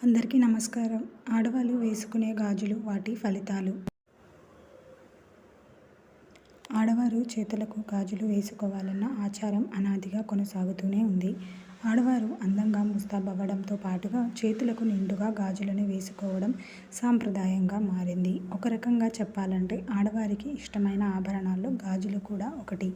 అందరికీ నమస్కారం. ఆడవాళ్ళు వేసుకునే గాజులు వాటి ఫలితాలు. ఆడవారు చేతులకు గాజులు వేసుకోవాలన్న ఆచారం అనాదిగా కొనసాగుతూనే ఉంది. ఆడవారు అందంగా ముస్తాబవ్వడంతో పాటుగా చేతులకు నిండుగా గాజులను వేసుకోవడం సాంప్రదాయంగా మారింది. ఒక రకంగా చెప్పాలంటే ఆడవారికి ఇష్టమైన ఆభరణాల్లో గాజులు కూడా ఒకటి.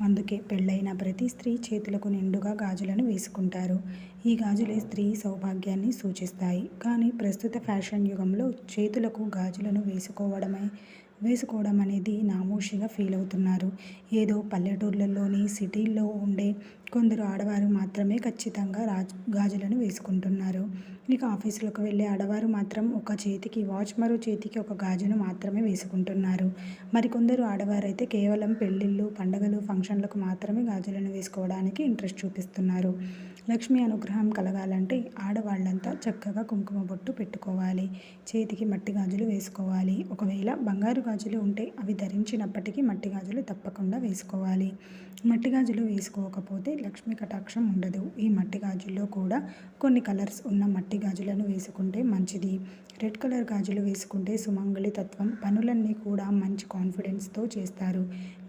అందుకే పెళ్ళైన ప్రతి స్త్రీ చేతులకు నిండుగా గాజులను వేసుకుంటారు. ఈ గాజులే స్త్రీ సౌభాగ్యాన్ని సూచిస్తాయి. కానీ ప్రస్తుత ఫ్యాషన్ యుగంలో చేతులకు గాజులను వేసుకోవడమే వేసుకోవడం అనేది నామోషిగా ఫీల్ అవుతున్నారు. ఏదో పల్లెటూర్లలోని సిటీల్లో ఉండే కొందరు ఆడవారు మాత్రమే ఖచ్చితంగా రాజ్ గాజులను వేసుకుంటున్నారు. ఇక ఆఫీసులకు వెళ్ళే ఆడవారు మాత్రం ఒక చేతికి వాచ్ మరో చేతికి ఒక గాజును మాత్రమే వేసుకుంటున్నారు. మరికొందరు ఆడవారు అయితే కేవలం పెళ్ళిళ్ళు పండగలు ఫంక్షన్లకు మాత్రమే గాజులను వేసుకోవడానికి ఇంట్రెస్ట్ చూపిస్తున్నారు. లక్ష్మి అనుగ్రహం కలగాలంటే ఆడవాళ్ళంతా చక్కగా కుంకుమ బొట్టు పెట్టుకోవాలి. చేతికి మట్టి గాజులు వేసుకోవాలి. ఒకవేళ బంగారు గాజులు ఉంటే అవి ధరించినప్పటికీ మట్టి గాజులు తప్పకుండా వేసుకోవాలి. మట్టి గాజులు వేసుకోకపోతే లక్ష్మీ కటాక్షం ఉండదు. ఈ మట్టి గాజుల్లో కూడా కొన్ని కలర్స్ ఉన్న మట్టి గాజులను వేసుకుంటే మంచిది. రెడ్ కలర్ గాజులు వేసుకుంటే సుమంగళి తత్వం పనులన్నీ కూడా మంచి కాన్ఫిడెన్స్తో చేస్తారు.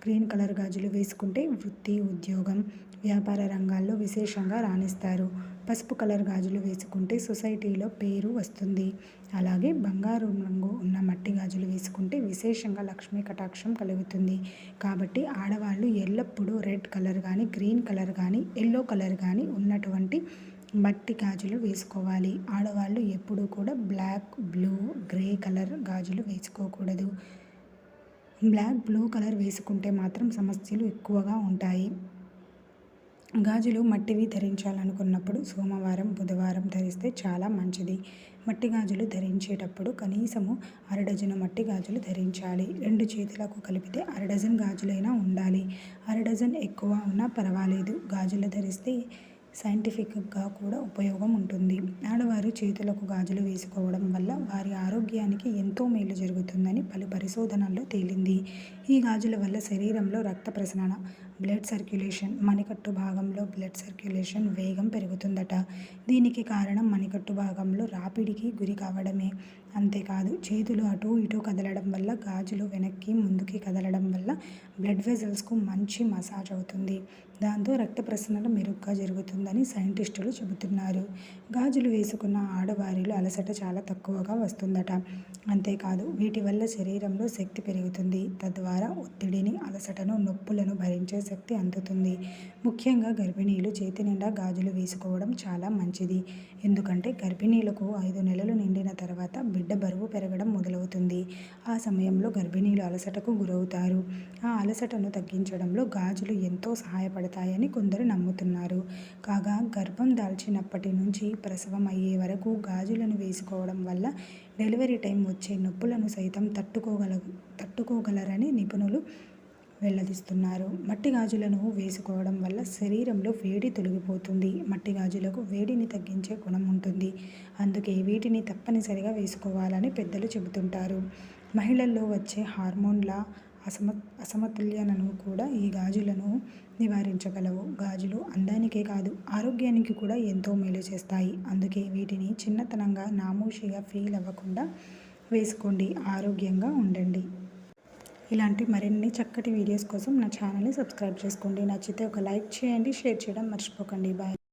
గ్రీన్ కలర్ గాజులు వేసుకుంటే వృత్తి ఉద్యోగం వ్యాపార రంగాల్లో విశేషంగా రాణిస్తారు పసుపు కలర్ గాజులు వేసుకుంటే సొసైటీలో పేరు వస్తుంది. అలాగే బంగారు రంగు ఉన్న మట్టి గాజులు వేసుకుంటే విశేషంగా లక్ష్మీ కటాక్షం కలుగుతుంది. కాబట్టి ఆడవాళ్ళు ఎల్లప్పుడూ రెడ్ కలర్ కానీ గ్రీన్ కలర్ కానీ ఎల్లో కలర్ కానీ ఉన్నటువంటి మట్టి గాజులు వేసుకోవాలి. ఆడవాళ్ళు ఎప్పుడూ కూడా బ్లాక్ బ్లూ గ్రే కలర్ గాజులు వేసుకోకూడదు. బ్లాక్ బ్లూ కలర్ వేసుకుంటే మాత్రం సమస్యలు ఎక్కువగా ఉంటాయి. గాజులు మట్టివి ధరించాలనుకున్నప్పుడు సోమవారం బుధవారం ధరిస్తే చాలా మంచిది. మట్టి గాజులు ధరించేటప్పుడు కనీసము అరడజను మట్టి గాజులు ధరించాలి. రెండు చేతులకు కలిపితే అరడజన్ గాజులైనా ఉండాలి. అరడజన్ ఎక్కువ ఉన్నా పర్వాలేదు. గాజులు ధరిస్తే సైంటిఫిక్గా కూడా ఉపయోగం ఉంటుంది. ఆడవారు చేతులకు గాజులు వేసుకోవడం వల్ల వారి ఆరోగ్యానికి ఎంతో మేలు జరుగుతుందని పలు పరిశోధనల్లో తేలింది. ఈ గాజుల వల్ల శరీరంలో రక్త ప్రసరణ బ్లడ్ సర్క్యులేషన్ మణికట్టు భాగంలో బ్లడ్ సర్క్యులేషన్ వేగం పెరుగుతుందట. దీనికి కారణం మణికట్టు భాగంలో రాపిడికి గురి కావడమే. అంతేకాదు చేతులు అటు ఇటు కదలడం వల్ల గాజులు వెనక్కి ముందుకి కదలడం వల్ల బ్లడ్ వెజల్స్కు మంచి మసాజ్ అవుతుంది. దాంతో రక్త ప్రసరణ మెరుగ్గా జరుగుతుందని సైంటిస్టులు చెబుతున్నారు. గాజులు వేసుకున్న ఆడవారిలో అలసట చాలా తక్కువగా వస్తుందట. అంతేకాదు వీటి వల్ల శరీరంలో శక్తి పెరుగుతుంది. తద్వారా ఒత్తిడిని అలసటను నొప్పులను భరించే శక్తి అందుతుంది. ముఖ్యంగా గర్భిణీలు చేతి నిండా గాజులు వేసుకోవడం చాలా మంచిది. ఎందుకంటే గర్భిణీలకు ఐదు నెలలు నిండిన తర్వాత బిడ్డ బరువు పెరగడం మొదలవుతుంది. ఆ సమయంలో గర్భిణీలు అలసటకు గురవుతారు. ఆ అలసటను తగ్గించడంలో గాజులు ఎంతో సహాయపడతాయని కొందరు నమ్ముతున్నారు. కాగా గర్భం దాల్చినప్పటి నుంచి ప్రసవం అయ్యే వరకు గాజులను వేసుకోవడం వల్ల డెలివరీ టైం వచ్చే నొప్పులను సైతం తట్టుకోగల తట్టుకోగలరని నిపుణులు వెల్లదిస్తున్నారు మట్టి గాజులను వేసుకోవడం వల్ల శరీరంలో వేడి తొలగిపోతుంది. మట్టి గాజులకు వేడిని తగ్గించే గుణం ఉంటుంది. అందుకే వీటిని తప్పనిసరిగా వేసుకోవాలని పెద్దలు చెబుతుంటారు. మహిళల్లో వచ్చే హార్మోన్ల అసమ అసమతుల్యనను కూడా ఈ గాజులను నివారించగలవు. గాజులు అందానికే కాదు ఆరోగ్యానికి కూడా ఎంతో మేలు చేస్తాయి. అందుకే వీటిని చిన్నతనంగా నామూషిగా ఫీల్ అవ్వకుండా వేసుకోండి. ఆరోగ్యంగా ఉండండి. ఇలాంటి మరిన్ని చక్కటి వీడియోస్ కోసం నా ఛానల్ని సబ్స్క్రైబ్ చేసుకోండి. నచ్చితే ఒక లైక్ చేయండి షేర్ చేయడం మర్చిపోకండి. బాయ్.